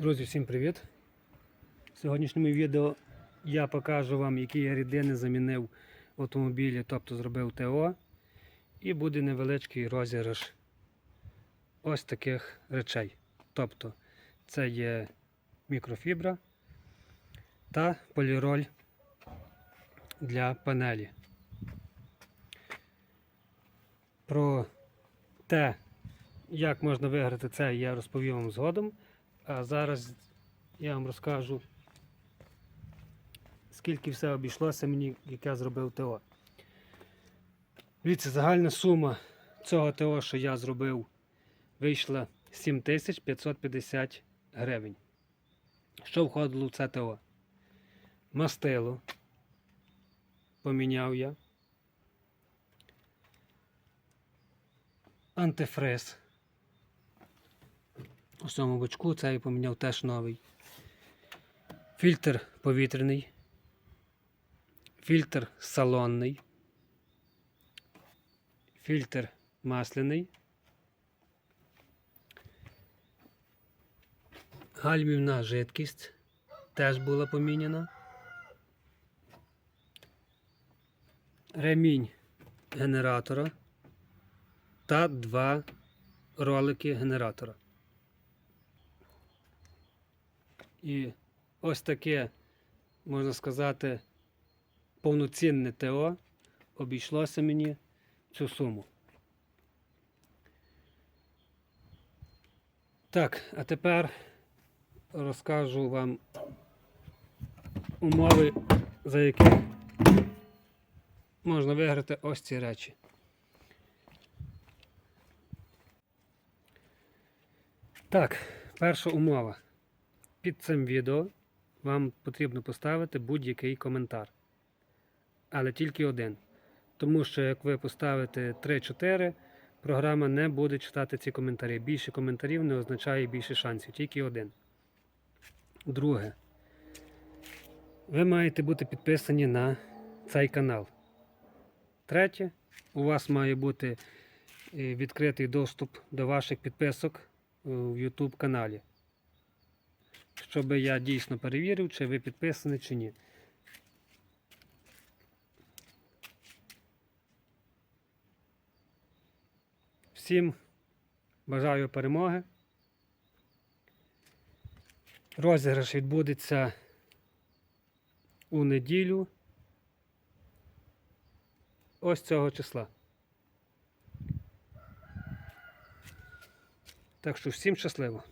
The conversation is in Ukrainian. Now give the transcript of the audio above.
Друзі, всім привіт! В сьогоднішньому відео я покажу вам, які я рідини замінив в автомобілі, тобто зробив ТО. І буде невеличкий розіграш ось таких речей. Тобто це є мікрофібра та поліроль для панелі. Про те, як можна виграти це, я розповім вам згодом. А зараз я вам розкажу, скільки все обійшлося мені, як я зробив ТО. Дивіться, загальна сума цього ТО, що я зробив, вийшла 7550 гривень. Що входило в це ТО? Мастило. Поміняв я. Антифриз. У цьому бочку цей поміняв теж новий. Фільтр повітряний. Фільтр салонний. Фільтр масляний. Гальмівна жидкість теж була поміняна. Ремінь генератора та два ролики генератора. І ось таке, можна сказати, повноцінне ТО обійшлося мені цю суму. Так, а тепер розкажу вам умови, за які можна виграти ось ці речі. Так, перша умова. Під цим відео вам потрібно поставити будь-який коментар. Але тільки один. Тому що як ви поставите 3-4, програма не буде читати ці коментарі. Більше коментарів не означає більше шансів, тільки один. Друге. Ви маєте бути підписані на цей канал. Третє. У вас має бути е, відкритий доступ до ваших підписок е, в YouTube каналі щоб я дійсно перевірив, чи ви підписані, чи ні. Всім бажаю перемоги. Розіграш відбудеться у неділю ось цього числа. Так що всім щасливо!